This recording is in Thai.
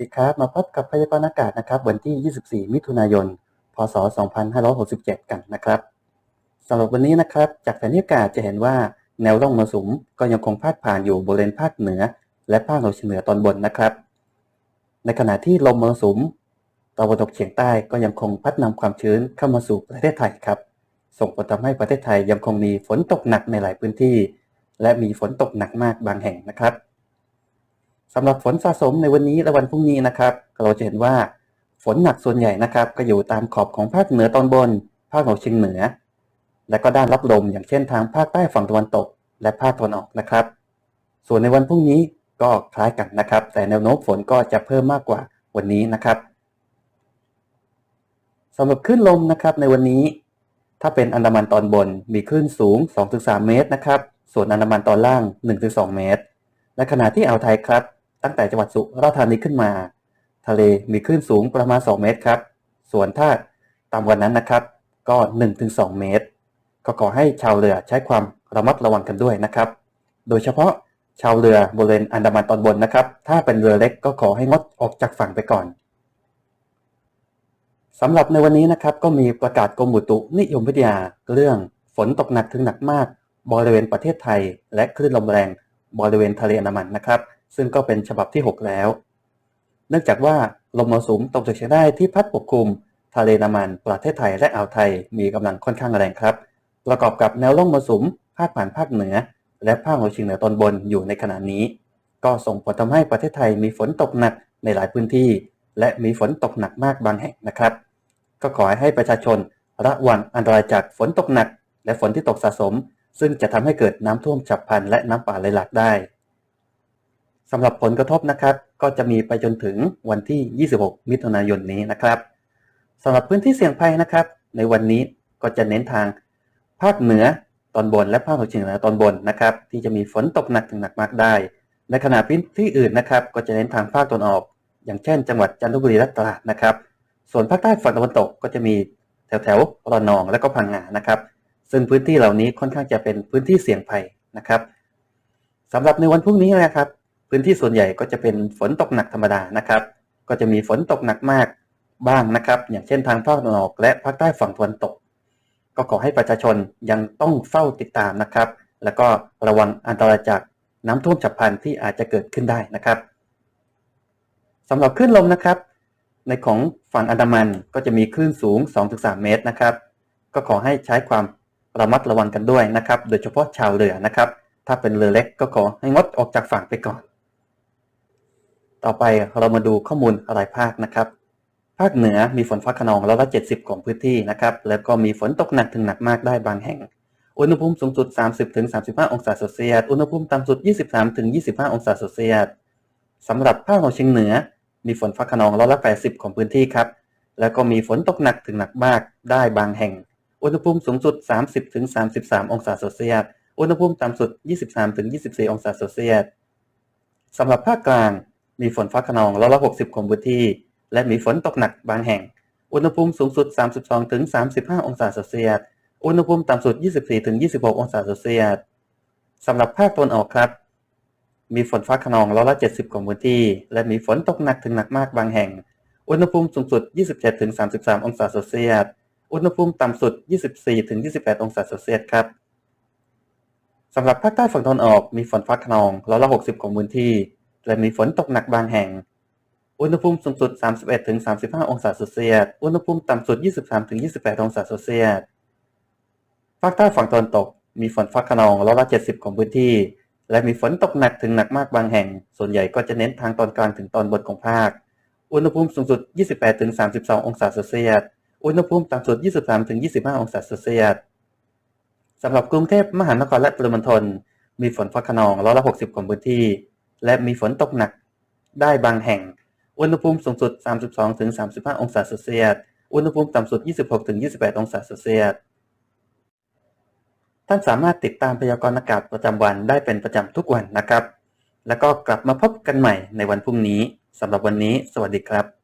ดีครับมาพบกับพยากรณ์อากาศนะครับวันที่ 24 มิถุนายน พศ 2567 กันนะครับสำหรับวันนี้นะครับ จากแผนที่อากาศจะเห็นว่าแนวร่องมรสุมก็ยังคงพาดผ่านอยู่บริเวณภาคเหนือ และภาคตะวันออกเฉียงเหนือตอนบนนะครับ ในขณะที่ลมมรสุมตะวันตกเฉียงใต้ก็ยังคงพัดนำความชื้นเข้ามาสู่ประเทศไทยครับ ส่งผลทำให้ประเทศไทยยังคงมีฝนตกหนักในหลายพื้นที่ และมีฝนตกหนักมากบางแห่งนะครับ สำหรับฝนสะสมในวันนี้และวันพรุ่งนี้นะครับเราจะเห็นว่าฝนหนักส่วนใหญ่นะครับ ก็อยู่ตามขอบของภาคเหนือตอนบน ภาคตะวันออกเฉียงเหนือ และก็ด้านรับลมอย่างเช่นทางภาคใต้ฝั่งตะวันตก และภาคตะวันออกนะครับ ส่วนในวันพรุ่งนี้ก็คล้ายกันนะครับ แต่แนวโน้มฝนก็จะเพิ่มมากกว่าวันนี้นะครับสำหรับคลื่นลมนะครับในวันนี้ ถ้าเป็นอันดามันตอนบนมีคลื่นสูง 2-3 เมตรนะครับ ส่วนอันดามันตอนล่าง 1-2 เมตร และขณะที่อ่าวไทยครับ ตั้งแต่จังหวัดสุราษฎร์ธานีขึ้นมา ทะเลมีคลื่นสูงประมาณ 2 เมตรครับ ส่วนถ้าต่ำกว่านั้นนะครับก็ 1-2 เมตร ก็ขอให้ชาวเรือใช้ความระมัดระวังกันด้วยนะครับ โดยเฉพาะชาวเรือบริเวณอันดามันตอนบนนะครับ ถ้าเป็นเรือเล็กก็ขอให้งดออกจากฝั่งไปก่อนสำหรับในวันนี้นะครับก็มีประกาศกรมอุตุนิยมวิทยาเรื่องฝนตกหนักถึงหนักมาก บริเวณประเทศไทย และคลื่นลมแรง บริเวณทะเลอันดามันนะครับ ซึ่งก็เป็นฉบับที่ 6 แล้ว เนื่องจากว่าลมมรสุมตกจากเฉียงใต้ที่พัดปกคลุมทะเลนดามัน ประเทศไทยและอ่าวไทยมีกำลังค่อนข้างแรงครับ ประกอบกับแนวร่องมรสุมพาดผ่านภาคเหนือ และภาคตะวันออกเฉียงเหนือตอนบนอยู่ในขณะนี้ ก็ส่งผลทำให้ประเทศไทยมีฝนตกหนักในหลายพื้นที่ และมีฝนตกหนักมากบางแห่งนะครับ ก็ขอให้ประชาชนระวังอันตรายจากฝนตกหนัก และฝนที่ตกสะสม ซึ่งจะทำให้เกิดน้ำท่วมฉับพลันและน้ำป่าไหลหลากได้ สำหรับผลกระทบนะครับ ก็จะมีไปจนถึงวันที่ 26 มิถุนายนนี้นะครับสำหรับพื้นที่เสี่ยงภัยนะครับ ในวันนี้ก็จะเน้นทางภาคเหนือตอนบนและภาคตะวันออกเฉียงเหนือตอนบนนะครับ ที่จะมีฝนตกหนักถึงหนักมากได้ ในขณะพื้นที่อื่นนะครับ ก็จะเน้นทางภาคตะวันออก อย่างเช่น จังหวัดจันทบุรีและตราดนะครับ ส่วนภาคใต้ฝั่งตะวันตกก็จะมีแถวแถวระนองและก็พังงานะครับ ซึ่งพื้นที่เหล่านี้ค่อนข้างจะเป็นพื้นที่เสี่ยงภัยนะครับสำหรับในวันพรุ่งนี้นะครับ พื้นที่ส่วนใหญ่ก็จะเป็นฝนตกหนักธรรมดานะครับ ก็จะมีฝนตกหนักมากบ้างนะครับ อย่างเช่นทางภาคตะวันออกและภาคใต้ฝั่งตะวันตก ก็ขอให้ประชาชนยังต้องเฝ้าติดตามนะครับ แล้วก็ระวังอันตรายจากน้ำท่วมฉับพลันที่อาจจะเกิดขึ้นได้นะครับสำหรับคลื่นลมนะครับ ในของฝั่งอันดามันก็จะมีคลื่นสูง 2-3 เมตรนะครับ ก็ขอให้ใช้ความระมัดระวังกันด้วยนะครับ โดยเฉพาะชาวเรือนะครับ ถ้าเป็นเรือเล็กก็ขอให้งดออกจากฝั่งไปก่อน ต่อไปเรามาดูข้อมูลรายภาคนะครับ ภาคเหนือมีฝนฟ้าขนองร้อยละ70ของพื้นที่นะครับ แล้วก็มีฝนตกหนักถึงหนักมากได้บางแห่ง อุณหภูมิสูงสุด 30-35 องศาเซลเซียส อุณหภูมิต่ำสุด 23-25 องศาเซลเซียสสำหรับภาคออกเฉียงเหนือ มีฝนฟ้าขนองร้อยละ80 ของพื้นที่ครับ แล้วก็มีฝนตกหนักถึงหนักมากได้บางแห่ง อุณหภูมิสูงสุด 30-33 องศาเซลเซียส อุณหภูมิต่ำสุด 23-24 องศาเซลเซียสสำหรับภาคกลาง มีฝนฟ้าขนองร้อยละ60ของพื้นที่ และมีฝนตกหนักบางแห่ง อุณหภูมิสูงสุด 32-35 องศาเซลเซียส อุณหภูมิต่ำสุด 24-26 องศาเซลเซียสสำหรับภาคตะวันออกครับ มีฝนฟ้าขนองร้อยละ 70 ของพื้นที่ และมีฝนตกหนักถึงหนักมากบางแห่ง อุณหภูมิสูงสุด 27-33 องศาเซลเซียส อุณหภูมิต่ำสุด 24-28 องศาเซลเซียสครับสำหรับภาคใต้ฝั่งตะวันออกมีฝนฟ้าขนองร้อยละ 60 ของพื้นที่ และมีฝนตกหนักบางแห่ง อุณหภูมิสูงสุด 31-35 องศาเซลเซียส อุณหภูมิต่ำสุด 23-28 องศาเซลเซียส ภาคใต้ฝั่งตะวันตก มีฝนฟ้าขนองร้อยละ70 ของพื้นที่ และมีฝนตกหนักถึงหนักมากบางแห่ง ส่วนใหญ่ก็จะเน้นทางตอนกลางถึงตอนบนของภาค อุณหภูมิสูงสุด 28-32 องศาเซลเซียส อุณหภูมิต่ำสุด 23-25 องศาเซลเซียสสำหรับกรุงเทพมหานครและปริมณฑลมีฝนฟ้าขนองร้อยละ60 ของพื้นที่ และมีฝนตกหนักได้บางแห่ง อุณหภูมิสูงสุด 32-35 องศาเซลเซียส อุณหภูมิต่ำสุด 26-28 องศาเซลเซียส ท่านสามารถติดตามพยากรณ์อากาศประจำวันได้เป็นประจำทุกวันนะครับ แล้วก็กลับมาพบกันใหม่ในวันพรุ่งนี้สำหรับวันนี้ สวัสดีครับ